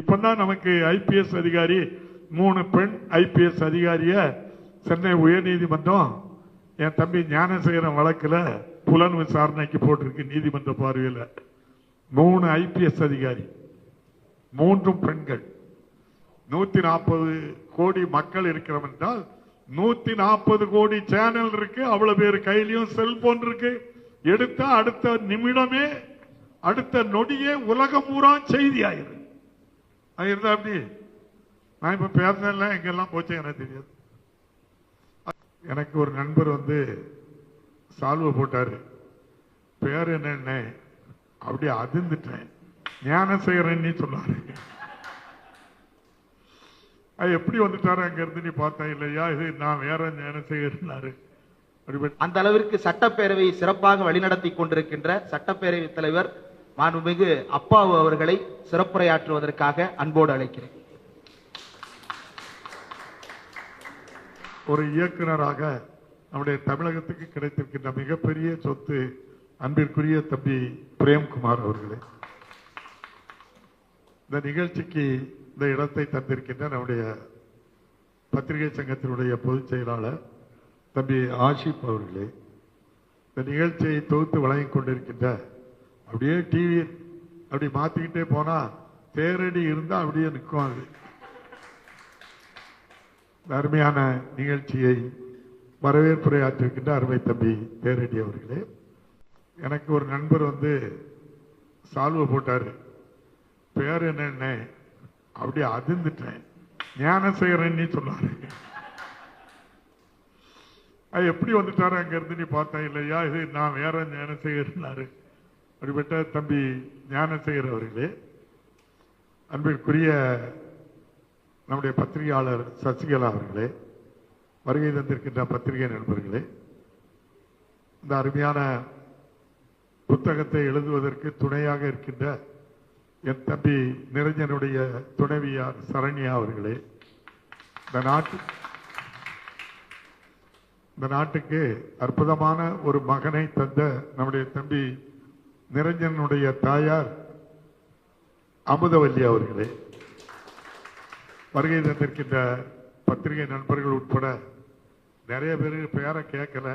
இப்பதான் நமக்கு ஐபிஎஸ் அதிகாரி மூணு பெண் ஐபிஎஸ் அதிகாரிய சென்னை உயர்நீதிமன்றம் என் தம்பி ஞானசேகரன் வழக்கில் புலன் விசாரணைக்கு போட்டிருக்கு நீதிமன்ற பார்வையில். மூணு ஐபிஎஸ் அதிகாரி மூன்றும் பெண்கள். நூத்தி நாற்பது கோடி மக்கள் இருக்கிறோம் என்றால் நூத்தி நாற்பது கோடி சேனல் இருக்கு அவ்வளவு பேர் கையிலையும் செல்போன் இருக்கு. எடுத்த அடுத்த நிமிடமே அடுத்த நொடியே உலகம் பூரா செய்தி ஆயிரு அது இருந்தா அப்படி? நான் இப்ப பேசினேன்ல எங்கெல்லாம் போச்சு எனக்கு தெரியாது. எனக்கு ஒரு நண்பர் வந்து சால்வை போட்டாரு. பேர் என்னன்னு அப்படியே அதிர்ந்துட்டேன். ஞானசேகரன் சொன்னாரு. அது எப்படி வந்துட்டாரு அங்க இருந்து நீ பார்த்தா இல்லையா? இது நான் வேற ஞானசேகரனாரு அப்படி அந்த அளவிற்கு சட்டப்பேரவையை சிறப்பாக வழிநடத்தி கொண்டிருக்கின்ற சட்டப்பேரவை தலைவர் மாண்புமிகு அப்பாவு அவர்களை சிறப்புரையாற்றுவதற்காக அன்போடு அழைக்கிறேன். ஒரு இயக்குனராக நம்முடைய தமிழகத்துக்கு கிடைத்திருக்கின்ற மிகப்பெரிய சொத்து அன்பிற்குரிய தம்பி பிரேம்குமார் அவர்களே. இந்த நிகழ்ச்சிக்கு இந்த இடத்தை தந்திருக்கின்ற நம்முடைய பத்திரிகை சங்கத்தினுடைய பொதுச் செயலாளர் தம்பி ஆஷிப் அவர்களே. இந்த நிகழ்ச்சியை தொகுத்து வழங்கிக் கொண்டிருக்கின்ற அப்படியே டிவி அப்படி மாத்திக்கிட்டே போனா தேரடி இருந்தா அப்படியே நிற்கும் அது அருமையான நிகழ்ச்சியை வரவேற்புரையாற்றிருக்கின்ற அருமை தம்பி தேரடி அவர்களே. எனக்கு ஒரு நண்பர் வந்து சால்வை போட்டாரு. பேர் என்னன்னு அப்படியே அதிர்ந்துட்டேன். ஞானசேகரன் சொன்னாரு. அது எப்படி வந்துட்டாரு அங்க இருந்து நீ பார்த்தேன் இல்லையா? இது நான் வேற ஞானசேகரனாரு அப்படிப்பட்ட தம்பி ஞானசேகர் அவர்களே அன்பிற்குரிய நம்முடைய பத்திரிகையாளர் சசிகலா அவர்களே வருகை தந்திருக்கின்ற பத்திரிகை நண்பர்களே இந்த அருமையான புத்தகத்தை எழுதுவதற்கு துணையாக இருக்கின்ற என் தம்பி நிரஞ்சனுடைய துணைவியார் சரண்யா அவர்களே இந்த நாட்டு இந்த நாட்டுக்கு அற்புதமான ஒரு மகனை தந்த நம்முடைய தம்பி நிரஞ்சனுடைய தாயார் அமுதவல்லி அவர்களே வருகை தந்திருக்கின்ற பத்திரிகை நண்பர்கள் உட்பட நிறைய பேர் பெயரை கேட்கல.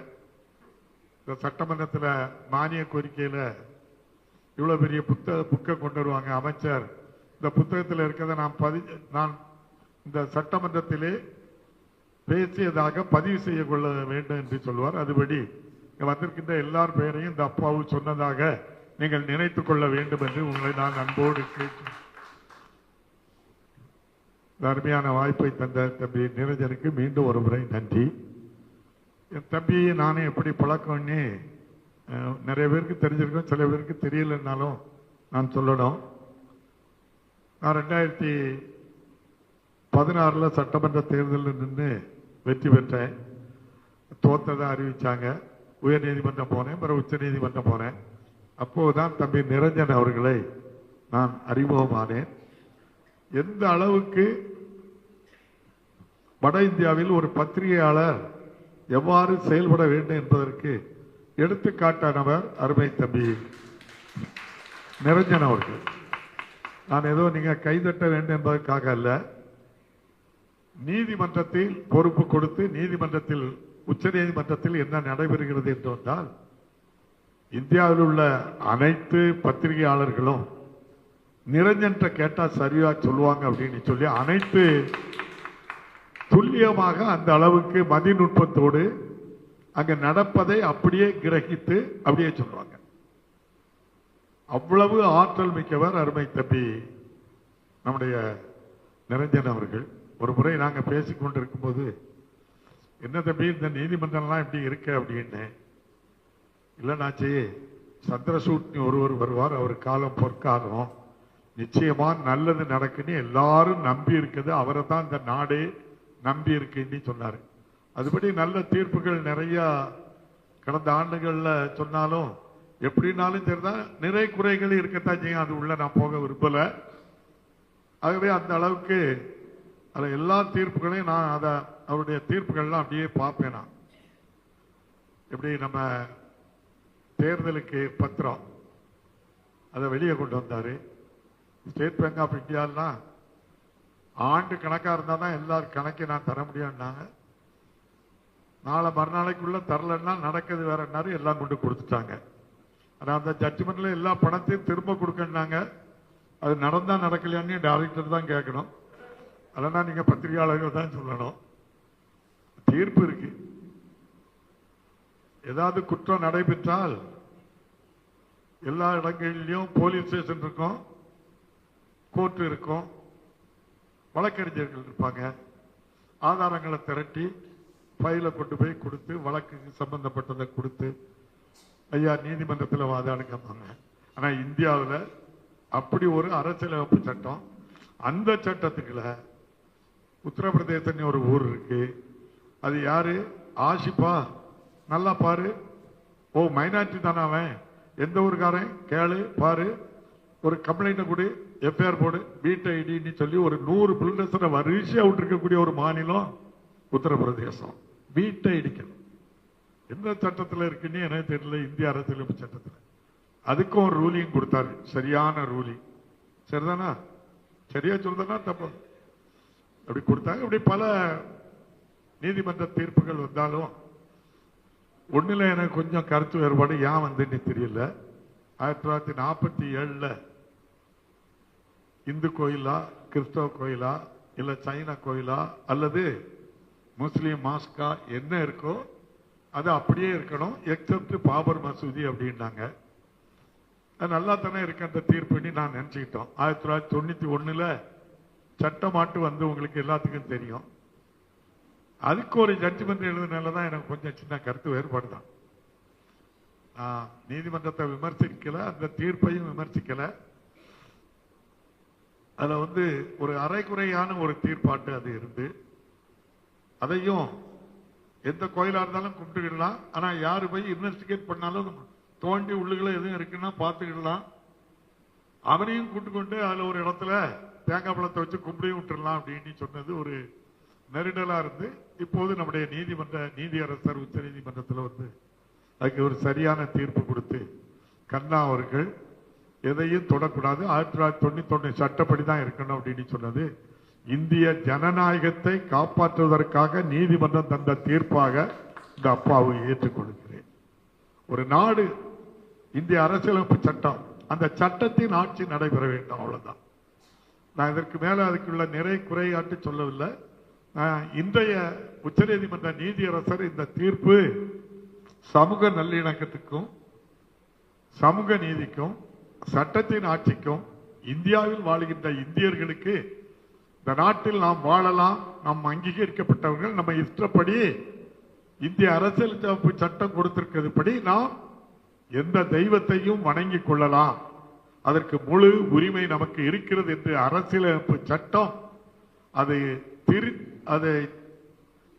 இந்த சட்டமன்றத்தில் மானிய கோரிக்கையில் இவ்வளோ பெரிய புத்தக புக்கை கொண்டு வருவாங்க அமைச்சர். இந்த புத்தகத்தில் இருக்கிறத நான் பதி நான் இந்த சட்டமன்றத்திலே பேசியதாக பதிவு செய்ய கொள்ள வேண்டும் என்று சொல்வார். அதுபடி வந்திருக்கின்ற எல்லார் பெயரையும் இந்த அப்பாவு சொன்னதாக நீங்கள் நினைத்துக் கொள்ள வேண்டும் என்று உங்களை நான் அன்போடு கேட்டு அருமையான வாய்ப்பை தந்த தம்பி நிரஞ்சனுக்கு மீண்டும் ஒரு முறை நன்றி. என் தம்பி நானே எப்படி பழக்கம்னு நிறைய பேருக்கு தெரிஞ்சிருக்கோம் சில பேருக்கு தெரியலன்னாலும் நான் சொல்லணும். நான் ரெண்டாயிரத்தி பதினாறில் சட்டமன்ற தேர்தலில் நின்று வெற்றி பெற்றேன். தோத்ததை அறிவித்தாங்க உயர் நீதிமன்றம் போனேன் பிறகு உச்ச நீதிமன்றம் போனேன். அப்போதுதான் தம்பி நிரஞ்சன் அவர்களை நான் அறிமுகமானேன். எந்த அளவுக்கு வட இந்தியாவில் ஒரு பத்திரிகையாளர் எவ்வாறு செயல்பட வேண்டும் என்பதற்கு எடுத்துக்காட்டானவர் அருமை தம்பி நிரஞ்சன் அவர்கள். நான் ஏதோ நீங்க கைதட்ட வேண்டும் என்பதற்காக அல்ல நீதிமன்றத்தில் பொறுப்பு கொடுத்து நீதிமன்றத்தில் உச்ச நீதிமன்றத்தில் என்ன நடைபெறுகிறது என்று வந்தால் இந்தியாவில் உள்ள அனைத்து பத்திரிகையாளர்களும் நிரஞ்சன்ட்ட கேட்டால் சரியா சொல்லுவாங்க அப்படின்னு சொல்லி அனைத்து துல்லியமாக அந்த அளவுக்கு மதிநுட்பத்தோடு அங்கே நடப்பதை அப்படியே கிரகித்து அப்படியே சொல்றாங்க அவ்வளவு ஆற்றல் மிக்கவர் அருமை தம்பி நம்முடைய நிரஞ்சன் அவர்கள். ஒரு முறை நாங்கள் பேசிக்கொண்டிருக்கும் போது என்ன தம்பி இந்த நீதிமன்றம்லாம் இப்படி இருக்கு? அப்படின்னு இல்லைனாச்சி சந்திரசூட்னி ஒருவர் வருவார் அவர் காலம் பொற்காலம். நிச்சயமா நல்லது நடக்குன்னு எல்லாரும் நம்பி இருக்குது அவரை தான் இந்த நாடே நம்பி இருக்குன்னு சொன்னார். அதுபடி நல்ல தீர்ப்புகள் நிறைய கடந்த ஆண்டுகளில் சொன்னாலும் எப்படின்னாலும் சரிதான் நிறை குறைகள் இருக்கத்தான் செய்யும் அது உள்ள நான் போக விரும்பலை. ஆகவே அந்த அளவுக்கு அதில் எல்லா தீர்ப்புகளையும் நான் அதை அவருடைய தீர்ப்புகள்லாம் அப்படியே பார்ப்பேன் நான். எப்படி நம்ம தேர்தலுக்கு பத்திரம் அதை வெளியே கொண்டு வந்தார். ஸ்டேட் பேங்க் ஆஃப் இந்தியாலாம் ஆண்டு கணக்காக இருந்தால் தான் எல்லார் கணக்கை நான் தர முடியும்னாங்க. நாளை மறுநாளைக்குள்ள தரலன்னா நடக்குது வேறன்னாரு எல்லாம் கொண்டு கொடுத்துட்டாங்க. ஆனால் அந்த ஜட்ஜ்மெண்ட்ல எல்லா பணத்தையும் திரும்ப கொடுக்கணுனாங்க அது நடந்தா நடக்கலையான்னு டைரக்டர் தான் கேட்கணும். அதெல்லாம் நீங்கள் பத்திரிகையாளர்கள் தான் சொல்லணும். தீர்ப்பு இருக்குது ஏதாவது குற்றம் நடைபெற்றால் எல்லா இடங்களிலும் போலீஸ் ஸ்டேஷன் இருக்கும் கோர்ட் இருக்கும் வழக்கறிஞர்கள் இருப்பாங்க. ஆதாரங்களை திரட்டி ஃபைலை கொண்டு போய் கொடுத்து வழக்குக்கு சம்பந்தப்பட்டதை கொடுத்து ஐயா நீதிமன்றத்தில் வாதாடுங்கம்பாங்க. ஆனா இந்தியாவில் அப்படி ஒரு அரசியலமைப்பு சட்டம் அந்த சட்டத்துக்குள்ள உத்தரப்பிரதேசன்னு ஒரு ஊர் இருக்கு. அது யாரு? ஆஷிப்பா. நல்லா பாரு. ஓ மைனாரிட்டி தானே அவன்? எந்த ஊருக்காரன்? கேளு பாரு. ஒரு கம்ப்ளைண்ட் கொடு எஃப்ஐஆர் போடு வீட்டு ஐடின்னு சொல்லி ஒரு நூறு பில்டர்ஸரை வரிசையாக விட்டுருக்கக்கூடிய ஒரு மாநிலம் உத்தரப்பிரதேசம். வீட்டை இடிக்கணும். எந்த சட்டத்தில் இருக்குன்னு எனக்கு தெரியல. இந்திய அரசியலமைப்பு சட்டத்தில். அதுக்கும் ஒரு ரூலிங் கொடுத்தாரு. சரியான ரூலிங் சரிதானா? சரியா சொல்றதுனா தப்பு. அப்படி கொடுத்தாங்க. இப்படி பல நீதிமன்ற தீர்ப்புகள் வந்தாலும் ஒன்றில் எனக்கு கொஞ்சம் கருத்து வேறுபாடு. ஏன் வந்துன்னு தெரியல. ஆயிரத்தி தொள்ளாயிரத்தி நாற்பத்தி ஏழில் இந்து கோயிலா கிறிஸ்தவ கோயிலா இல்லை சைனா கோயிலா அல்லது முஸ்லீம் மாஸ்கா என்ன இருக்கோ அது அப்படியே இருக்கணும். எக்ஸப்ட் பாபர் மசூதி அப்படின்னாங்க. அது நல்லா தானே இருக்கின்ற தீர்ப்புன்னு நான் நினச்சிக்கிட்டோம். ஆயிரத்தி தொள்ளாயிரத்தி தொண்ணூற்றி ஒன்றில் சட்டமாட்டு வந்து உங்களுக்கு எல்லாத்துக்கும் தெரியும். அதுக்கு ஒரு ஜட்ஜ்மெண்ட் எழுதுனால தான் எனக்கு கொஞ்சம் சின்ன கருத்து வேறுபாடு தான் நான் நீதிமன்றத்தை விமர்சிக்கல அந்த தீர்ப்பையும் விமர்சிக்கல. அதுல வந்து ஒரு அரைக்குறையான ஒரு தீர்ப்பாட்டு அது இருந்து அதையும் எந்த கோயிலா இருந்தாலும் கும்பிட்டுக்கிடலாம். ஆனா யாரு போய் இன்வெஸ்டிகேட் பண்ணாலும் தோண்டி உள்ளுகளை எதுவும் இருக்குன்னா பார்த்துக்கிடலாம். அவனையும் கூட்டு கொண்டு அதுல ஒரு இடத்துல தேங்காய் பழத்தை வச்சு கும்பிடையும் விட்டுடலாம் அப்படின்னு சொன்னது ஒரு நெருடலா இருந்து இப்போது நம்முடைய நீதிமன்ற நீதியரசர் உச்ச நீதிமன்றத்தில் வந்து அதுக்கு ஒரு சரியான தீர்ப்பு கொடுத்து கண்ணா அவர்கள் எதையும் தொடக்கூடாது. ஆயிரத்தி தொள்ளாயிரத்தி தொண்ணூத்தி ஒண்ணு சட்டப்படி தான் இருக்கணும் அப்படின்னு சொன்னது. இந்திய ஜனநாயகத்தை காப்பாற்றுவதற்காக நீதிமன்றம் தந்த தீர்ப்பாக இந்த அப்பாவை ஏற்றுக்கொள்கிறேன். ஒரு நாடு இந்திய அரசியலமைப்பு சட்டம் அந்த சட்டத்தின் ஆட்சி நடைபெற வேண்டும் அவ்வளவுதான். நான் இதற்கு மேல அதுக்குள்ள நிறை குறையாட்டு சொல்லவில்லை. இன்றைய உச்சநீதிமன்ற நீதியரசர் இந்த தீர்ப்பு சமூக நல்லிணக்கத்துக்கும் சமூக நீதிக்கும் சட்டத்தின் ஆட்சிக்கும் இந்தியாவில் வாழுகின்ற இந்தியர்களுக்கு இந்த நாட்டில் நாம் வாழலாம் நாம் அங்கீகரிக்கப்பட்டவர்கள் நம்ம இஷ்டப்படி இந்திய அரசியல் அரசியலமைப்பு சட்டம் கொடுத்திருக்கிறதுபடி நாம் எந்த தெய்வத்தையும் வணங்கிக் கொள்ளலாம். அதற்கு முழு உரிமை நமக்கு இருக்கிறது என்று அரசியலமைப்பு சட்டம் அதை திரு அதை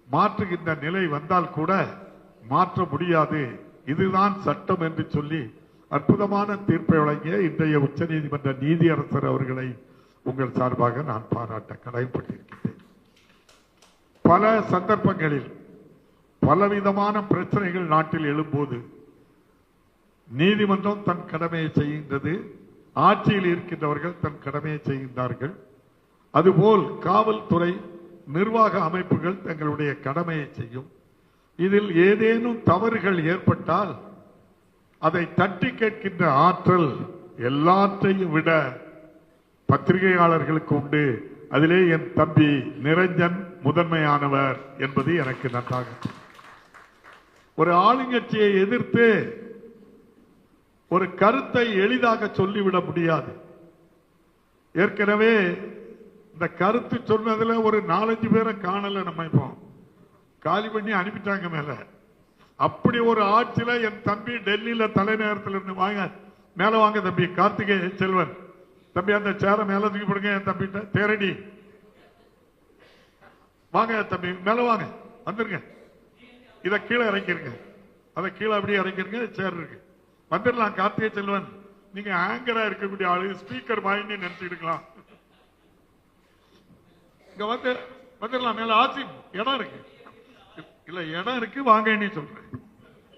மாற்றுகின்ற நிலை வந்தால் கூட மாற்ற முடியாது. இதுதான் சட்டம் என்று சொல்லி அற்புதமான தீர்ப்பை வழங்கிய இன்றைய உச்ச நீதிமன்ற நீதியரசர் அவர்களை உங்கள் சார்பாக நான் பாராட்ட கடமைப்பட்டிருக்கிறேன் பல சந்தர்ப்பங்களில் பலவிதமான பிரச்சனைகள் நாட்டில் எழும்போது நீதிமன்றம் தன் கடமையை செய்கின்றது ஆட்சியில் இருக்கின்றவர்கள் தன் கடமையை செய்கின்றார்கள். அதுபோல் காவல்துறை நிர்வாக அமைப்புகள் தங்களுடைய கடமையை செய்யும். இதில் ஏதேனும் தவறுகள் ஏற்பட்டால் அதை தட்டி கேட்கின்ற ஆற்றல் எல்லாற்றையும் விட பத்திரிகையாளர்களுக்கு உண்டு. அதிலே என் தம்பி நிரஞ்சன் முதன்மையானவர் என்பது எனக்கு நன்றாக ஒரு ஆளுங்கட்சியை எதிர்த்து ஒரு கருத்தை எளிதாக சொல்லிவிட முடியாது. ஏற்கனவே இந்த கருத்து சொன்னதுல ஒரு நாலஞ்சு பேரை காணல நம்ம இப்போ. காலி பண்ணி அனுப்பிட்டாங்க மேல. அப்படி ஒரு ஆட்சியில என் தம்பி டெல்லியில தலைநகரத்தில் இருந்து வாங்க மேல வாங்க தம்பி கார்த்திகே செல்வன். தம்பி அந்த சேர மேல தூக்கி போடுங்க என் தம்பி தேரடி. வாங்க தம்பி மேல வாங்க. வந்துருங்க. இத கீழே இறக்கிருங்க. அதை கீழே அப்படியே இறக்கிருங்க சேர் இருக்கு. வந்துடலாம் கார்த்திகை செல்வன். நீங்க ஆங்கரா இருக்கக்கூடிய ஆளு ஸ்பீக்கர் வாயின்னு நினைச்சுக்கிட்டுக்கலாம். இங்க வந்து வந்துடலாம் மேல ஆட்சி இடம் இருக்கு. இல்ல இடம் இருக்கு வாங்கன்னு சொல்றேன்.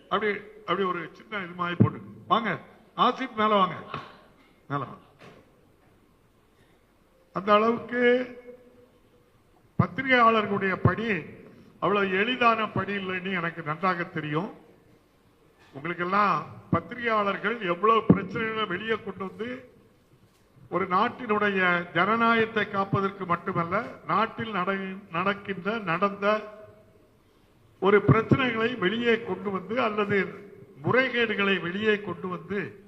அப்படி அப்படி ஒரு சின்ன இது மாதிரி போட்டு. வாங்க ஆசிப் மேல வாங்க. மேல அந்த அளவுக்கு பத்திரிகையாளர்களுடைய பணி அவ்வளவு எளிதான பணி இல்லைன்னு எனக்கு நன்றாக தெரியும். உங்களுக்கெல்லாம் பத்திரிகையாளர்கள் எவ்வளவு பிரச்சனைகளை வெளியே கொண்டு வந்து ஒரு நாட்டினுடைய ஜனநாயகத்தை காப்பதற்கு மட்டுமல்ல நாட்டில் நட- நடக்கின்ற நடந்த ஒரு பிரச்சனைகளை வெளியே கொண்டு வந்து அல்லது முறைகேடுகளை வெளியே கொண்டு வந்து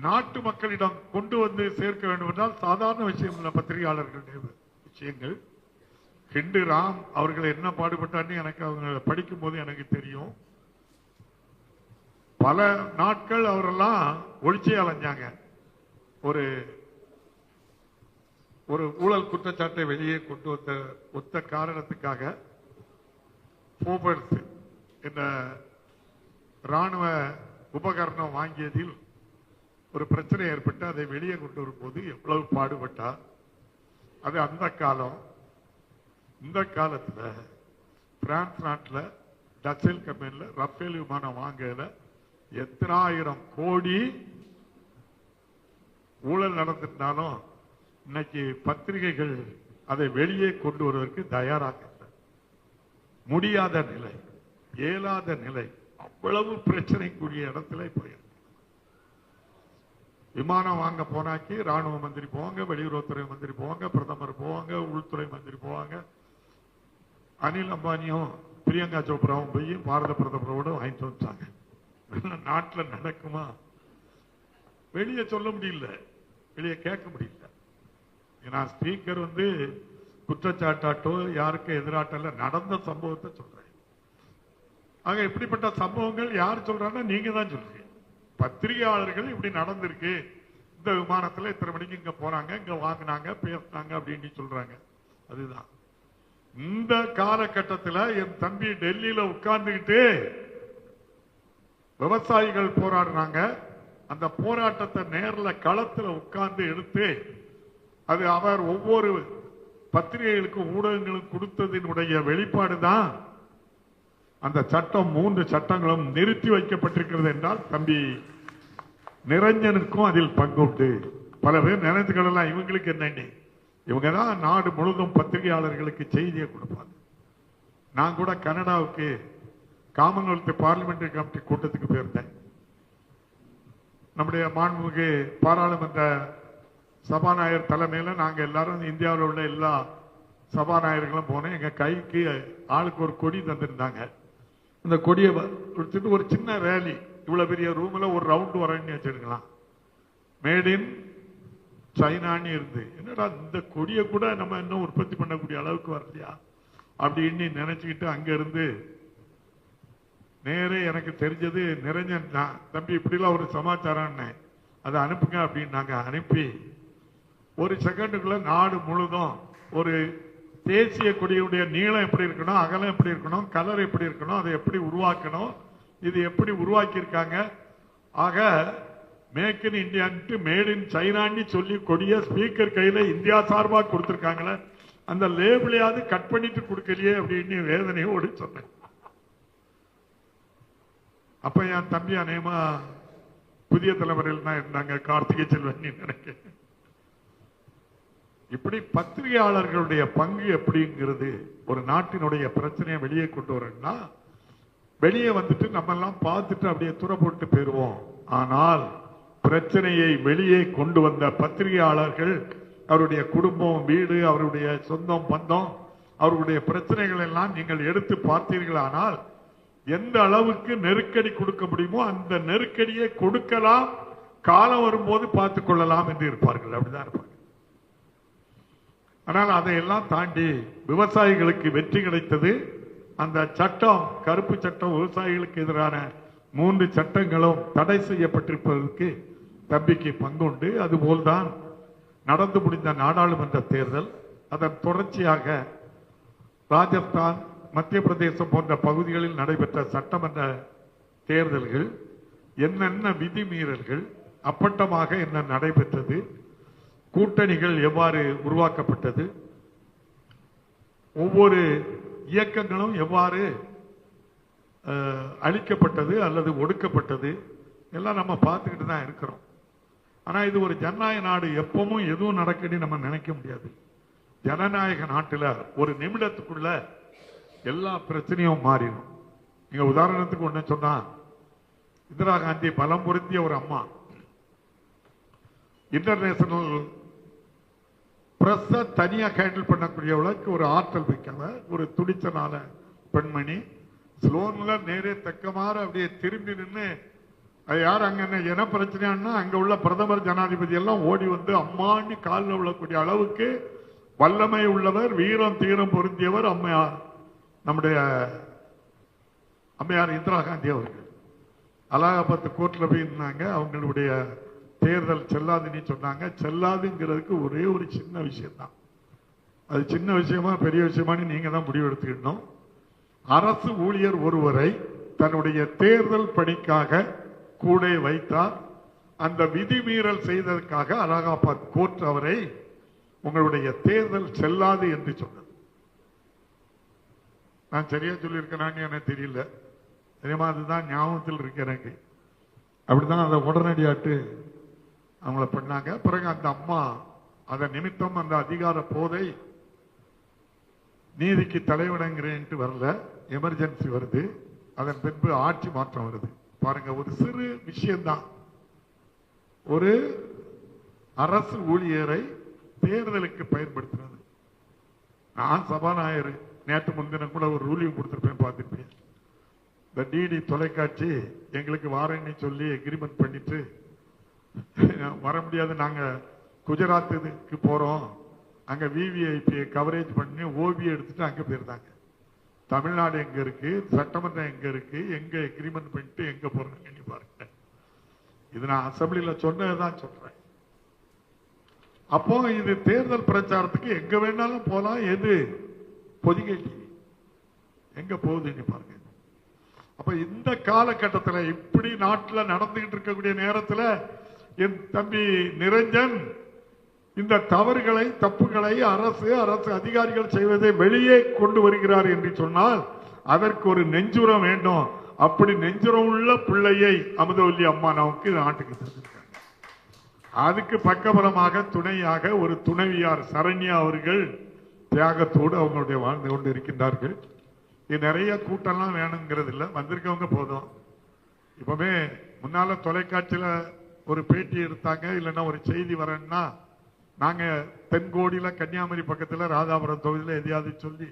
நாட்டு மக்களிடம் கொண்டு வந்து சேர்க்க வேண்டும் என்றால் சாதாரண விஷயம் இல்லை பத்திரிகையாளர்களுடைய விஷயங்கள். ஹிண்டு ராம் அவர்கள் என்ன பாடுபட்டார்னு எனக்கு அவங்க படிக்கும் போது எனக்கு தெரியும். பல நாட்கள் அவரெல்லாம் ஒழிச்சே அலைஞ்சாங்க. ஒரு ஒரு ஊழல் குற்றச்சாட்டை வெளியே கொண்டு வந்த ஒத்த காரணத்துக்காக போபர்ஸ் என்ற ராணுவ உபகரணம் வாங்கியதில் ஒரு பிரச்சனை ஏற்பட்டு அதை வெளியே கொண்டு வரும்போது எவ்வளவு பாடுபட்டார் அது அந்த காலம். இந்த காலத்தில் பிரான்ஸ் நாட்டில் டச்சல் கம்பெனியில் ரஃபேல் விமானம் வாங்கல எத்தனாயிரம் கோடி ஊழல் நடந்திருந்தாலும் இன்னைக்கு பத்திரிகைகள் அதை வெளியே கொண்டு வருவதற்கு தயாராக முடியாத நிலை இயலாத நிலை அவ்வளவு பிரச்சனைக்குரிய இடத்துல போயிருக்கு விமானம் வாங்க போனாக்கி ராணுவ மந்திரி போவாங்க வெளியுறவுத்துறை மந்திரி போவாங்க பிரதமர் போவாங்க உள்துறை மந்திரி போவாங்க. அனில் அம்பானியும் பிரியங்கா சோப்ராவும் போய் பாரத பிரதமரோட வாங்கிட்டு வந்துட்டாங்க. நாட்டில் நாட்டுல நடக்குமா? வெளியே சொல்ல முடியல. வெளியே கேட்க முடியல. ஏன்னா ஸ்பீக்கர் வந்து குற்றச்சாட்டாட்டோ யாருக்கு எதிராட்டல நடந்த சம்பவத்தை சொல்றேன் ஆக இப்படிப்பட்ட சம்பவங்கள் யார் சொல்றாங்கன்னா நீங்க தான் சொல்றீங்க. பத்திரிகையாளர்கள் இப்படி நடந்திருக்கு. இந்த விமானத்துல இத்தனை மணிக்கு இங்க போறாங்க இங்க வாங்கினாங்க பேசினாங்க அப்படின்னு சொல்றாங்க. அதுதான். இந்த காலகட்டத்தில் என் தம்பி டெல்லியில உட்கார்ந்துக்கிட்டு விவசாயிகள் போராடுறாங்க. அந்த போராட்டத்தை நேர்ல களத்துல உட்கார்ந்து எடுத்து அது அவர் ஒவ்வொரு பத்திரிகைகளுக்கும் ஊடகங்களுக்கு கொடுத்ததினுடைய வெளிப்பாடு தான் அந்த சட்டம் மூன்று சட்டங்களும் நிறுத்தி வைக்கப்பட்டிருக்கிறது என்றால் தம்பி நிரஞ்சனுக்கும் அதில் பங்குண்டு. பல பேர் நினைத்துக்கலாம் இவங்களுக்கு என்னன்னு. இவங்க தான் நாடு முழுதும் பத்திரிகையாளர்களுக்கு செய்தியை கொடுப்பாங்க. நான் கூட கனடாவுக்கு காமன்வெல்த் பார்லிமெண்டரி கமிட்டி கூட்டத்துக்கு போயிருந்தேன். நம்முடைய மாண்புமிகு பாராளுமன்ற சபாநாயகர் தலைமையில நாங்க எல்லாரும் இந்தியாவில் உள்ள எல்லா சபாநாயகர்களும் போனோம். எங்க கைக்கு ஆளுக்கு ஒரு கொடி தந்திருந்தாங்க. இந்த கொடியை கொடுத்துட்டு ஒரு சின்ன ரேலி இவ்வளவு பெரிய ரூம்ல ஒரு ரவுண்ட் வரேன்னு வச்சிருக்கலாம் மேட் இன் சைனான்னு இருந்து. என்னடா இந்த கொடியை கூட நம்ம இன்னும் உற்பத்தி பண்ணக்கூடிய அளவுக்கு வரலையா? அப்படின்னு நினைச்சுக்கிட்டு அங்க இருந்து நேரே எனக்கு தெரிஞ்சது நிரஞ்சன் தான் தம்பி இப்படிலாம் ஒரு சமாச்சாரம் அதை அனுப்புங்க அப்படின்னாங்க. அனுப்பி ஒரு செகண்டுக்குள்ள நாடு முழுதும் ஒரு தேசிய கொடியுடைய நீளம் எப்படி இருக்கணும் அகலம் எப்படி இருக்கணும் கலர் எப்படி இருக்கணும் அதை எப்படி உருவாக்கணும் இது எப்படி உருவாக்கியிருக்காங்க? ஆக மேக் இன் இந்தியான்ட்டு மேட் இன் சைனான்னு சொல்லி கொடிய ஸ்பீக்கர் கையில் இந்தியா சார்பாக கொடுத்துருக்காங்களே அந்த லேபிளையாவது கட் பண்ணிட்டு கொடுக்கலையே அப்படின்னு வேதனையோடு சொன்னேன். அப்ப என் தம்பி அநேமா புதிய தலைவரில் தான் இருந்தாங்க கார்த்திகை செல்வன் நினைக்கிறேன். இப்படி பத்திரிகையாளர்களுடைய பங்கு எப்படிங்கிறது ஒரு நாட்டினுடைய பிரச்சனையை வெளியே கொண்டு வரணும்னா வெளியே வந்துட்டு நம்ம எல்லாம் பார்த்துட்டு அப்படியே துறை போட்டு போயிடுவோம். ஆனால் பிரச்சனையை வெளியே கொண்டு வந்த பத்திரிகையாளர்கள் அவருடைய குடும்பம் வீடு அவருடைய சொந்தம் பந்தம் அவருடைய பிரச்சனைகள் எல்லாம் நீங்கள் எடுத்து பார்த்தீர்களானால் எந்த அளவுக்கு நெருக்கடி கொடுக்க முடியுமோ அந்த நெருக்கடியை கொடுக்கலாம் காலம் வரும்போது பார்த்துக் கொள்ளலாம் என்று இருப்பார்கள். அப்படிதான் இருப்பாங்க ஆனால் அதையெல்லாம் தாண்டி விவசாயிகளுக்கு வெற்றி கிடைத்தது. அந்த சட்டம் கருப்பு சட்டம் விவசாயிகளுக்கு எதிரான மூன்று சட்டங்களும் தடை செய்யப்பட்டிருப்பதற்கு தம்பிக்கு பங்குண்டு. அதுபோல்தான் நடந்து முடிந்த நாடாளுமன்ற தேர்தல். அதன் தொடர்ச்சியாக ராஜஸ்தான் மத்திய பிரதேசம் போன்ற பகுதிகளில் நடைபெற்ற சட்டமன்ற தேர்தல்கள் என்னென்ன விதிமீறல்கள் அப்பட்டமாக என்ன நடைபெற்றது கூட்டணிகள் எவ்வாறு உருவாக்கப்பட்டது? ஒவ்வொரு இயக்கங்களும் எவ்வாறு அழிக்கப்பட்டது அல்லது ஒடுக்கப்பட்டது? எல்லாம் நம்ம பார்த்துக்கிட்டு தான் இருக்கிறோம். ஆனால் இது ஒரு ஜனநாயக நாடு எப்பவும் எதுவும் நடக்குன்னு நம்ம நினைக்க முடியாது. ஜனநாயக நாட்டில் ஒரு நிமிடத்துக்குள்ள எல்லா பிரச்சனையும் மாறிடும். நீங்கள் உதாரணத்துக்கு ஒன்று சொன்னால் இந்திரா காந்தி பலம் பொருந்திய ஒரு அம்மா. இன்டர்நேஷனல் ப்ரெஸ்ஸை தனியாக ஹேண்டில் பண்ணக்கூடிய அளவுக்கு ஒரு ஆற்றல் மிக்கவ ஒரு துடிச்சனால பெண்மணி. ஸ்லோன்ல நேரே தக்கமாற அப்படியே திரும்பி நின்று யார் அங்க என்ன என்ன பிரச்சனையானா அங்க உள்ள பிரதமர் ஜனாதிபதி எல்லாம் ஓடி வந்து அம்மான்னு காலில் விழக்கூடிய அளவுக்கு வல்லமை உள்ளவர் வீரம் தீரம் பொருந்தியவர் அம்மையார் நம்முடைய அம்மையார் இந்திரா காந்தி அவர்கள். அலகாபாத் கோர்ட்ல போய் இருந்தாங்க அவங்களுடைய தேர்தல் செல்லாதுன்னு சொன்னாங்க. செல்லாதுங்கிறதுக்கு ஒரே ஒரு சின்ன விஷயம் தான் அது சின்ன விஷயமா பெரிய விஷயமான்னு நீங்க தான் முடிவெடுத்துக்கணும் அரசு ஊழியர் ஒருவரை தன்னுடைய தேர்தல் பணிக்காக கூட வைத்தார். அந்த விதிமீறல் செய்ததற்காக அலகாபாத் கோர்ட் அவரை உங்களுடைய தேர்தல் செல்லாது என்று சொன்னது. நான் சரியா சொல்லியிருக்கேனான்னு எனக்கு தெரியல. தெரியுமா? அதுதான் ஞாபகத்தில் இருக்கிறேங்க அப்படிதான் அதை உடனடியாட்டு அவங்கள பண்ணாங்க. பிறகு அந்த அம்மா அதன் நிமித்தம் அந்த அதிகார போதை நீதிக்கு தலைவணங்குறேன்ட்டு வரல. எமர்ஜென்சி வருது. அதன் பின்பு ஆட்சி மாற்றம் வருது. பாருங்க ஒரு சிறு விஷயம்தான். ஒரு அரசு ஊழியரை தேர்தலுக்கு பயன்படுத்தினது நான் சபாநாயகர். நேற்று முன்தினம் கூட ஒரு ரூலிங் கொடுத்துருப்பேன் பார்த்துருப்பேன் இந்த டிடி தொலைக்காட்சி எங்களுக்கு வாரேன்னு சொல்லி எக்ரிமெண்ட் பண்ணிட்டு வர முடியாது. நாங்க குஜராத்துக்கு போறோம். அங்க விவிஐபி கவரேஜ் பண்ணி ஓபி எடுத்துட்டு அங்க போயிருந்தாங்க. தமிழ்நாடு எங்க இருக்கு? சட்டமன்றம் எங்க இருக்கு? எங்க எக்ரிமெண்ட் பண்ணிட்டு எங்க போறோம்னு பாருங்க. இது நான் அசம்பிளில சொன்னதுதான் சொல்றேன். அப்போ இது தேர்தல் பிரச்சாரத்துக்கு எங்க வேணாலும் போலாம். எது? பொதுகேள்வி எங்க போகுதுன்னு பாருங்க. அப்ப இந்த காலகட்டத்துல இப்படி நாட்டுல நடந்துகிட்டு இருக்கக்கூடிய நேரத்துல என் தம்பி நிரஞ்சன் இந்த தவறுகளை தப்புகளை அரசு அரசு அதிகாரிகள் செய்வதை வெளியே கொண்டு வருகிறார் என்று சொன்னால் அதற்கு ஒரு நெஞ்சுரம் வேண்டும். அப்படி நெஞ்சுரம் உள்ள பிள்ளையை அமுதவல்லி அம்மா நமக்கு நாட்டுக்கு தந்திருக்காங்க. அதுக்கு பக்கபலமாக துணையாக ஒரு துணைவியார் சரண்யா அவர்கள் தியாகத்தோடு அவங்களுடைய வாழ்ந்து கொண்டு இருக்கின்றார்கள். இது நிறைய கூட்டம்லாம் வேணுங்கிறது இல்லை வந்திருக்கவங்க போதும். இப்பவே முன்னால தொலைக்காட்சியில ஒரு பேட்டி எடுத்தாங்க இல்லைன்னா ஒரு செய்தி வரேன்னா நாங்க தென்கோடியில கன்னியாகுமரி பக்கத்துல ராதாபுரம் தொகுதியில எதையாவது சொல்லி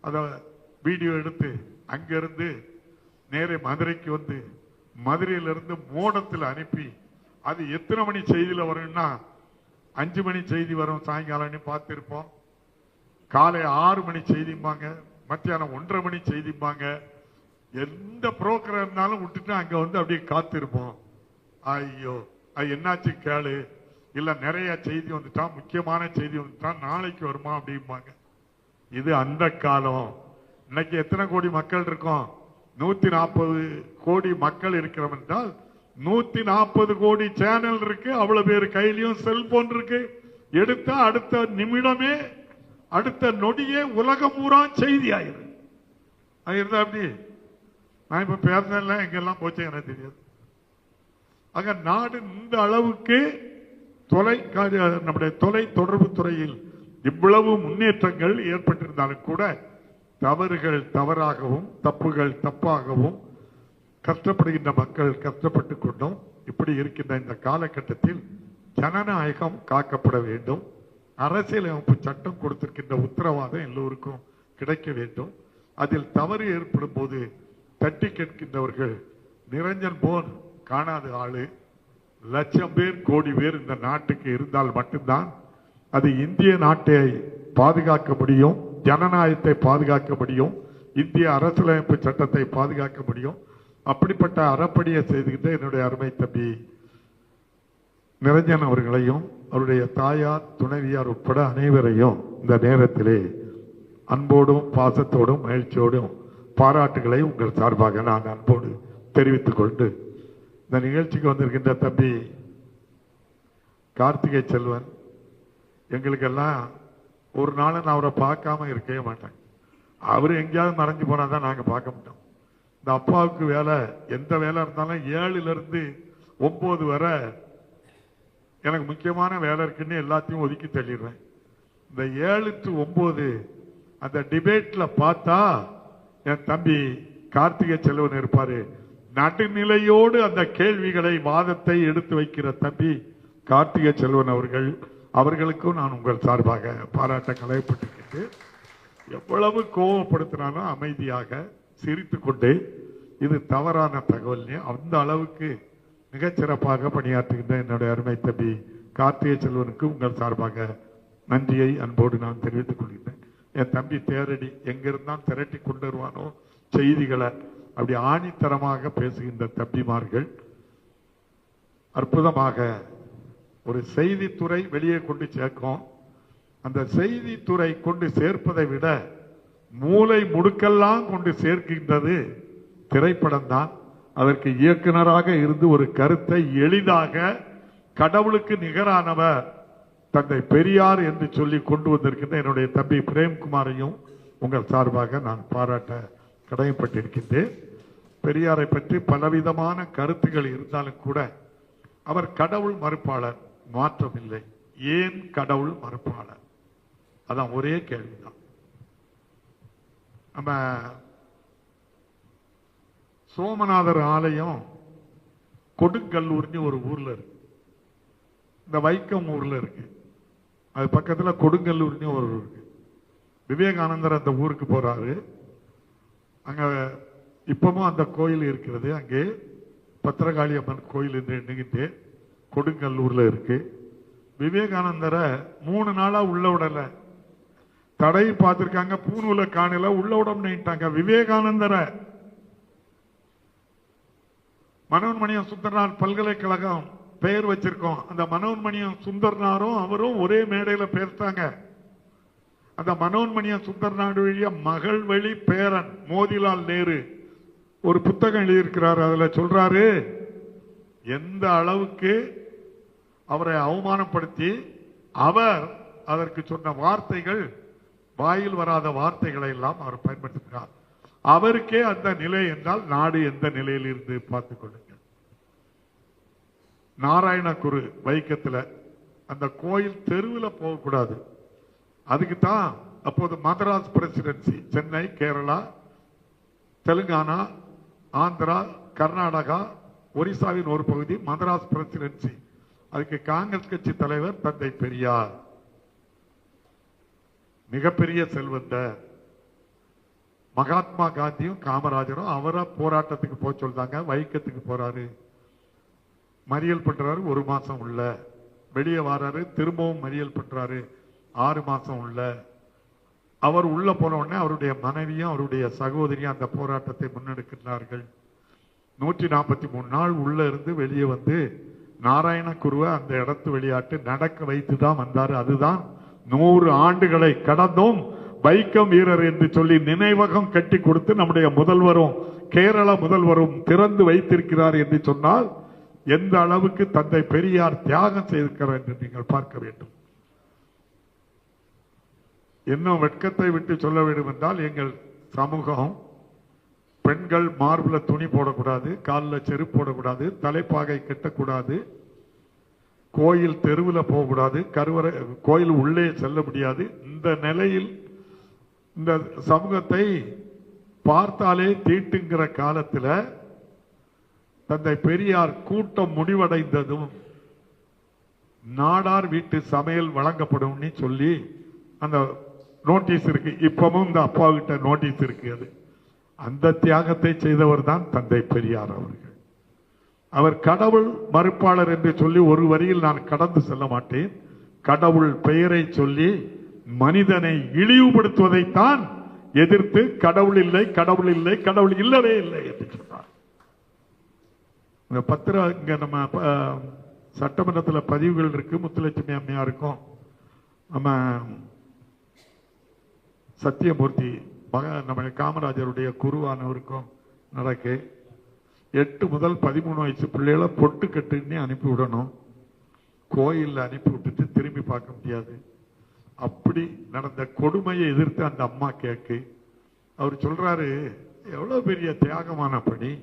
அத வீடியோ எடுத்து அங்கிருந்து நேரே மதுரைக்கு வந்து மதுரையிலிருந்து மோடத்தில் அனுப்பி அது எத்தனை மணி செய்தியில வரும்னா அஞ்சு மணி செய்தி வரும் சாயங்காலம்னு பார்த்துருப்போம். காலை ஆறு மணி செய்திம்பாங்க மத்தியானம் ஒன்றரை மணி செய்திம்பாங்க. எந்த புரோக்கரா இருந்தாலும் விட்டுட்டு அங்க வந்து அப்படியே காத்திருப்போம். ஐயோ என்னாச்சு கேளு. இல்ல நிறைய செய்தி வந்துட்டா முக்கியமான செய்தி வந்துட்டான் நாளைக்கு வருமா அப்படிம்பாங்க. இது அந்த காலம். இன்னைக்கு எத்தனை கோடி மக்கள் இருக்கோம்? நூத்தி நாற்பது கோடி மக்கள் இருக்கிறோம் என்றால் நூத்தி நாற்பது கோடி சேனல் இருக்கு அவ்வளவு பேர் கையிலயும் செல்போன் இருக்கு. எடுத்த அடுத்த நிமிடமே அடுத்த நொடியே உலகம் பூரா செய்தி ஆயிரு ஆயிருந்தா அப்படி நான் இப்ப பேசுறேன்ல எங்கெல்லாம் போச்சு எனக்கு தெரியாது. ஆக நாடு இந்த அளவுக்கு தொலை நம்முடைய தொலை தொடர்பு துறையில் இவ்வளவு முன்னேற்றங்கள் ஏற்பட்டிருந்தாலும் கூட தவறுகள் தவறாகவும் தப்புகள் தப்பாகவும் கஷ்டப்படுகின்ற மக்கள் கஷ்டப்பட்டு கொண்டும் இப்படி இருக்கின்ற இந்த காலகட்டத்தில் ஜனநாயகம் காக்கப்பட வேண்டும். அரசியலமைப்பு சட்டம் கொடுத்திருக்கின்ற உத்தரவாதம் எல்லோருக்கும் கிடைக்க வேண்டும். அதில் தவறு ஏற்படும் போது தட்டி கேட்கின்றவர்கள் நிரஞ்சன் போன் காணாத ஆளு. லட்சம் பேர் கோடி பேர் இந்த நாட்டுக்கு இருந்தால் மட்டும்தான் அது இந்திய நாட்டை பாதுகாக்க முடியும் ஜனநாயகத்தை பாதுகாக்க முடியும் இந்திய அரசியலமைப்பு சட்டத்தை பாதுகாக்க முடியும். அப்படிப்பட்ட அறப்படியை செய்துக்கிட்டு என்னுடைய அருமை தம்பி நிரஞ்சன் அவர்களையும் அவருடைய தாயார் துணைவியார் உட்பட அனைவரையும் இந்த நேரத்திலே அன்போடும் பாசத்தோடும் மகிழ்ச்சியோடும் பாராட்டுகளை உங்கள் சார்பாக நான் அன்போடு தெரிவித்துக் கொண்டு இந்த நிகழ்ச்சிக்கு வந்திருக்கின்ற தம்பி கார்த்திகை செல்வன். எங்களுக்கெல்லாம் ஒரு நாள் நான் அவரை பார்க்காம இருக்கவே மாட்டேன். அவர் எங்கேயாவது மறைஞ்சு போனால் தான் நாங்கள் பார்க்க மாட்டோம். இந்த அப்பாவுக்கு வேலை எந்த வேலை இருந்தாலும் ஏழுலேருந்து ஒம்பது வரை எனக்கு முக்கியமான வேலை இருக்குன்னு எல்லாத்தையும் ஒதுக்கி தள்ளிடுவேன். இந்த ஏழு டு ஒம்பது அந்த டிபேட்டில் பார்த்தா என் தம்பி கார்த்திகை செல்வன் இருப்பார். நடுநிலையோடு அந்த கேள்விகளை வாதத்தை எடுத்து வைக்கிற தம்பி கார்த்திகை செல்வன் அவர்கள் அவர்களுக்கும் நான் உங்கள் சார்பாக பாராட்ட கலையப்பட்டிருக்கிறேன் எவ்வளவு கோபப்படுத்தினாலும் அமைதியாக சிரித்து கொண்டு இது தவறான தகவல். அந்த அளவுக்கு மிகச்சிறப்பாக பணியாற்றுகின்ற என்னுடைய அருமை தம்பி கார்த்திகை செல்வனுக்கு உங்கள் சார்பாக நன்றியை அன்போடு நான் தெரிவித்துக் கொள்கிறேன் என் தம்பி தேரடி எங்கிருந்தான் திரட்டி கொண்டு வருவானோ? செய்திகளை அப்படி ஆணித்தரமாக பேசுகின்ற தம்பிமார்கள் அற்புதமாக ஒரு செய்தித்துறை வெளியே கொண்டு சேர்க்கும். அந்த செய்தித்துறை கொண்டு சேர்ப்பதை விட மூளை முடுக்கெல்லாம் கொண்டு சேர்க்கின்றது திரைப்படம் தான். அதற்கு இயக்குனராக இருந்து ஒரு கருத்தை எளிதாக கடவுளுக்கு நிகரானவர் தந்தை பெரியார் என்று சொல்லி கொண்டு வந்திருக்கின்ற என்னுடைய தம்பி பிரேம்குமாரையும் உங்கள் சார்பாக நான் பாராட்ட கடமைப்பட்டிருக்கின்றேன் பெரியாரை பற்றி பலவிதமான கருத்துகள் இருந்தாலும் கூட அவர் கடவுள் மறுப்பாளர் மாற்றமில்லை. ஏன் கடவுள் மறுப்பாளர்? அதான் ஒரே கேள்விதான். நம்ம சோமநாதர் ஆலயம் கொடுங்கல்லூர்னு ஒரு ஊர்ல இருக்கு. இந்த வைக்கம் ஊர்ல இருக்கு. அது பக்கத்துல கொடுங்கல்லூர்னு ஒரு ஊர் இருக்கு. விவேகானந்தர் அந்த ஊருக்கு போறாரு. அங்கே இப்பவும் அந்த கோயில் இருக்கிறது. அங்கே பத்திரகாளி அம்மன் கோயில் என்று எண்ணுகின்றே கொடுங்கல்லூரில் இருக்கு. விவேகானந்தரை மூணு நாளாக உள்ள விடலை தடை பார்த்துருக்காங்க பூணூல காணல உள்ள விடம்னுட்டாங்க விவேகானந்தரை. மனோன்மணியம் சுந்தரனார் பல்கலைக்கழகம் பெயர் வச்சிருக்கோம். அந்த மனோன்மணியம் சுந்தரனாரும் அவரும் ஒரே மேடையில் பேசிட்டாங்க அந்த மனோன்மணியம் வழிய மகள் வழி பேரன் மோதிலால் நேரு ஒரு புத்தகம் எழுதியிருக்கிறார். அதில் சொல்றாரு எந்த அளவுக்கு அவரை அவமானப்படுத்தி அவர் அதற்கு சொன்ன வார்த்தைகள் வாயில் வராத வார்த்தைகளை எல்லாம் அவர் பயன்படுத்துகிறார். அவருக்கே அந்த நிலை என்றால் நாடு எந்த நிலையில் இருந்து பார்த்துக் கொள்ளுங்கள். நாராயணகுரு வைக்கத்தில் அந்த கோயில் தெருவில் போகக்கூடாது. அதுக்கு தான் அப்போது மதராஸ் பிரசிடென்சி சென்னை கேரளா தெலுங்கானா ஆந்திரா கர்நாடகா ஒரிசாவின் ஒரு பகுதி மதராஸ் பிரசிடென்சி. அதுக்கு காங்கிரஸ் கட்சி தலைவர் தந்தை பெரியார். மிகப்பெரிய செல்வந்தர் மகாத்மா காந்தியும் காமராஜரும் அவரா போராட்டத்துக்கு போக சொல்றாங்க வைக்கத்துக்கு போறாரு. மறியல் பண்றாரு ஒரு மாசம் உள்ள. வெளியே வராரு திரும்பவும் மறியல் பண்றாரு. ஆறு மாதம் உள்ள அவர் உள்ளே போன உடனே அவருடைய மனைவியும் அவருடைய சகோதரியும் அந்த போராட்டத்தை முன்னெடுக்கிறார்கள் நூற்றி நாற்பத்தி மூணு நாள் உள்ளே இருந்து வெளியே வந்து நாராயணக்குருவை அந்த இடத்து விளையாட்டு நடக்க வைத்து தான் வந்தார். அதுதான் நூறு ஆண்டுகளை கடந்தும் வைக்கம் வீரர் என்று சொல்லி நினைவகம் கட்டி கொடுத்து நம்முடைய முதல்வரும் கேரள முதல்வரும் திறந்து வைத்திருக்கிறார் என்று சொன்னால் எந்த அளவுக்கு தந்தை பெரியார் தியாகம் செய்திருக்கிறார் என்று நீங்கள் பார்க்க வேண்டும். இன்னும் வெட்கத்தை விட்டு சொல்ல வேண்டும் என்றால் எங்கள் சமூகம் பெண்கள் மார்பில் துணி போடக்கூடாது காலில் செருப்பு போடக்கூடாது தலைப்பாகை கட்டக்கூடாது கோயில் தெருவில் போகக்கூடாது கருவறை கோயில் உள்ளே செல்ல முடியாது. இந்த நிலையில் இந்த சமூகத்தை பார்த்தாலே தீட்டுங்கிற காலத்தில் தந்தை பெரியார் கூட்டம் முடிவடைந்ததும் நாடார் வீட்டு சமையல் வழங்கப்படும்னு சொல்லி அந்த நோட்டீஸ் இருக்கு. இப்பவும் இந்த அப்பா கிட்ட நோட்டீஸ் இருக்கு அது. அந்த தியாகத்தை செய்தவர் தான் தந்தை பெரியார் அவர்கள். அவர் கடவுள் மறுப்பாளர் என்று சொல்லி ஒரு வரியில் நான் கடந்து செல்ல மாட்டேன். கடவுள் பெயரை சொல்லி மனிதனை இழிவுபடுத்துவதைத்தான் எதிர்த்து கடவுள் இல்லை கடவுள் இல்லை கடவுள் இல்லவே இல்லை என்று சொன்னார். இந்த பத்திர இங்க நம்ம சட்டமன்றத்தில் பதிவுகள் இருக்கு. முத்துலட்சுமி அம்மையாருக்கும் நம்ம சத்தியமூர்த்தி மக நம்ம காமராஜருடைய குருவானவருக்கும் நடக்கு. எட்டு முதல் பதிமூணு வயசு பிள்ளைகளை பொட்டு கட்டுன்னு அனுப்பி விடணும். கோயிலில் அனுப்பி விட்டுட்டு திரும்பி பார்க்க முடியாது. அப்படி நடந்த கொடுமையை எதிர்த்து அந்த அம்மா கேக்கு. அவர் சொல்றாரு எவ்வளவு பெரிய தியாகமான பணி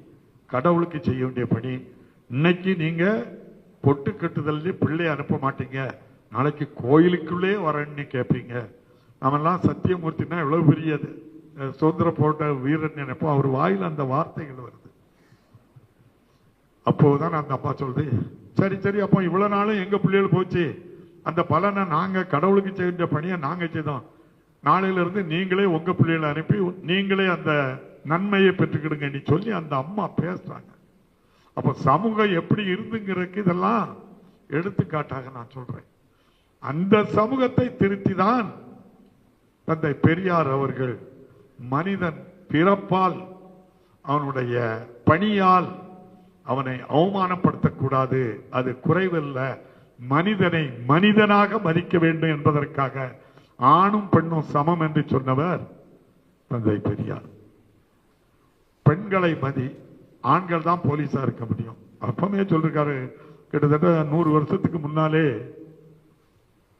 கடவுளுக்கு செய்ய வேண்டிய பணி. இன்னைக்கு நீங்க பொட்டு கட்டுதல் பிள்ளை அனுப்ப மாட்டீங்க. நாளைக்கு கோயிலுக்குள்ளே வரேன்னு கேட்பீங்க அவன்லாம் சத்தியமூர்த்தினா எவ்வளவு பெரியது? சுதந்திர போட்ட வீரன் நினைப்போ அவர் வாயில் அந்த வார்த்தைகள் வருது. அப்போதான் அந்த அப்பா சொல்றது சரி சரி அப்போ இவ்வளவு நாளும் எங்க பிள்ளைகள் போச்சு? அந்த பலனை நாங்க கடவுளுக்கு செய்கின்ற பணியை நாங்க செய்தோம். நாளையில இருந்து நீங்களே உங்க பிள்ளைகளை அனுப்பி நீங்களே அந்த நன்மையை பெற்றுக்கிடுங்க நீ சொல்லி அந்த அம்மா பேசுறாங்க. அப்ப சமூகம் எப்படி இருந்துங்கிறதுக்கு இதெல்லாம் எடுத்துக்காட்டாக நான் சொல்றேன். அந்த சமூகத்தை திருத்தி தான் தந்தை பெரியார் அவர்கள் மனிதன் பிறப்பால் அவனுடைய பணியால் அவனை அவமானப்படுத்தக்கூடாது. அது குறைவல்ல. மனிதனை மனிதனாக மதிக்க வேண்டும் என்பதற்காக ஆணும் பெண்ணும் சமம் என்று சொன்னவர் தந்தை பெரியார். பெண்களை மதி ஆண்கள் தான் போலீஸா இருக்க முடியும். அப்பமே சொல்லிருக்காரு கிட்டத்தட்ட நூறு வருஷத்துக்கு முன்னாலே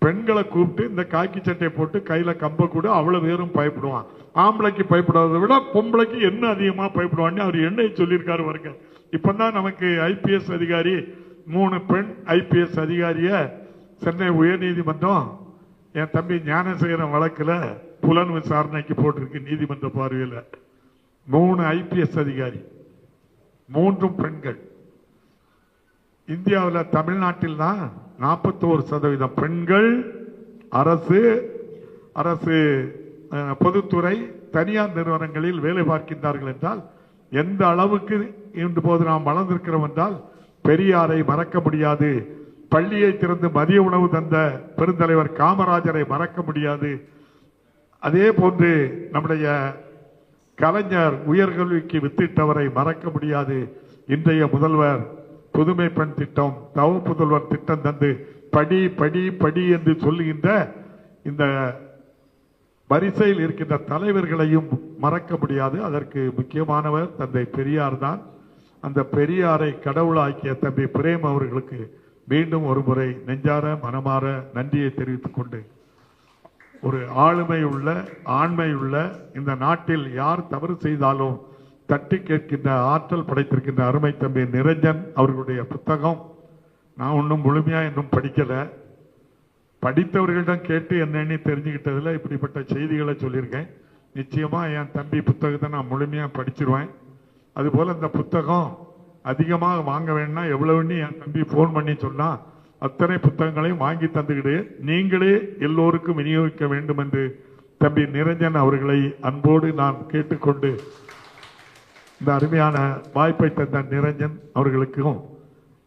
பெண்களை கூப்பிட்டு இந்த காக்கி சட்டையை போட்டு கையில கம்ப கூட அவ்வளவு பேரும் பயப்படுவான். ஆம்பளைக்கு பயப்படாததை விட பொம்பளைக்கு என்ன அதிகமா பயப்படுவான்னு அவர் என்னை சொல்லியிருக்காரு வருங்க இப்பதான் நமக்கு ஐபிஎஸ் அதிகாரி மூணு பெண் ஐபிஎஸ் அதிகாரிய சென்னை உயர்நீதிமன்றம் என் தம்பி ஞானசேகரன் வழக்குல புலன் விசாரணைக்கு போட்டிருக்கு நீதிமன்ற பார்வையில். மூணு ஐபிஎஸ் அதிகாரி மூன்றும் பெண்கள். இந்தியாவில் தமிழ்நாட்டில் தான் நாற்பத்தோரு சதவீதம் பெண்கள் அரசு அரசு பொதுத்துறை தனியார் நிறுவனங்களில் வேலை பார்க்கின்றார்கள் என்றால் எந்த அளவுக்கு இன்று போது நாம் வளர்ந்திருக்கிறோம் என்றால் பெரியாரை மறக்க முடியாது. பள்ளியை திறந்து மதிய உணவு தந்த பெருந்தலைவர் காமராஜரை மறக்க முடியாது. அதே போன்று நம்முடைய கலைஞர் உயர்கல்விக்கு வித்திட்டவரை மறக்க முடியாது. இன்றைய முதல்வர் புதுமை பெண் திட்டம் தவ புதல்வர் திட்டம் தந்து படி படி படி என்று சொல்லுகின்ற இந்த வரிசையில் இருக்கின்ற தலைவர்களையும் மறக்க முடியாது. அதற்கு முக்கியமானவர் தந்தை பெரியார் தான். அந்த பெரியாரை கடவுளாக்கிய தம்பி பிரேம் அவர்களுக்கு மீண்டும் ஒரு முறை நெஞ்சார மனமாற நன்றியை தெரிவித்துக் கொண்டு ஒரு ஆளுமை உள்ள ஆண்மை உள்ள இந்த நாட்டில் யார் தவறு செய்தாலும் தட்டி கேட்கின்ற ஆற்றல் படைத்திருக்கின்ற அருமை தம்பி நிரஞ்சன் அவர்களுடைய புத்தகம். நான் ஒன்றும் முழுமையா இன்னும் படிக்கல. படித்தவர்களிடம் கேட்டு என்னன்னு தெரிஞ்சுக்கிட்டதுல இப்படிப்பட்ட செய்திகளை சொல்லியிருக்கேன். நிச்சயமா என் தம்பி புத்தகத்தை நான் முழுமையா படிச்சிருவேன். அதுபோல இந்த புத்தகம் அதிகமாக வாங்க வேணும்னா எவ்வளவுன்னு என் தம்பி போன் பண்ணி சொன்னா அத்தனை புத்தகங்களையும் வாங்கி தந்துக்கிட்டு நீங்களே எல்லோருக்கும் விநியோகிக்க வேண்டும் என்று தம்பி நிரஞ்சன் அவர்களை அன்போடு நான் கேட்டுக்கொண்டு இந்த அருமையான வாய்ப்பை தந்த நிரஞ்சன் அவர்களுக்கும்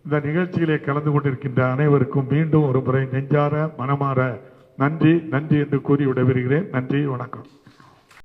இந்த நிகழ்ச்சியிலே கலந்து கொண்டிருக்கின்ற அனைவருக்கும் மீண்டும் ஒரு முறை நெஞ்சார மனமாற நன்றி நன்றி என்று கூறி விடைபெறுகிறேன். நன்றி வணக்கம்.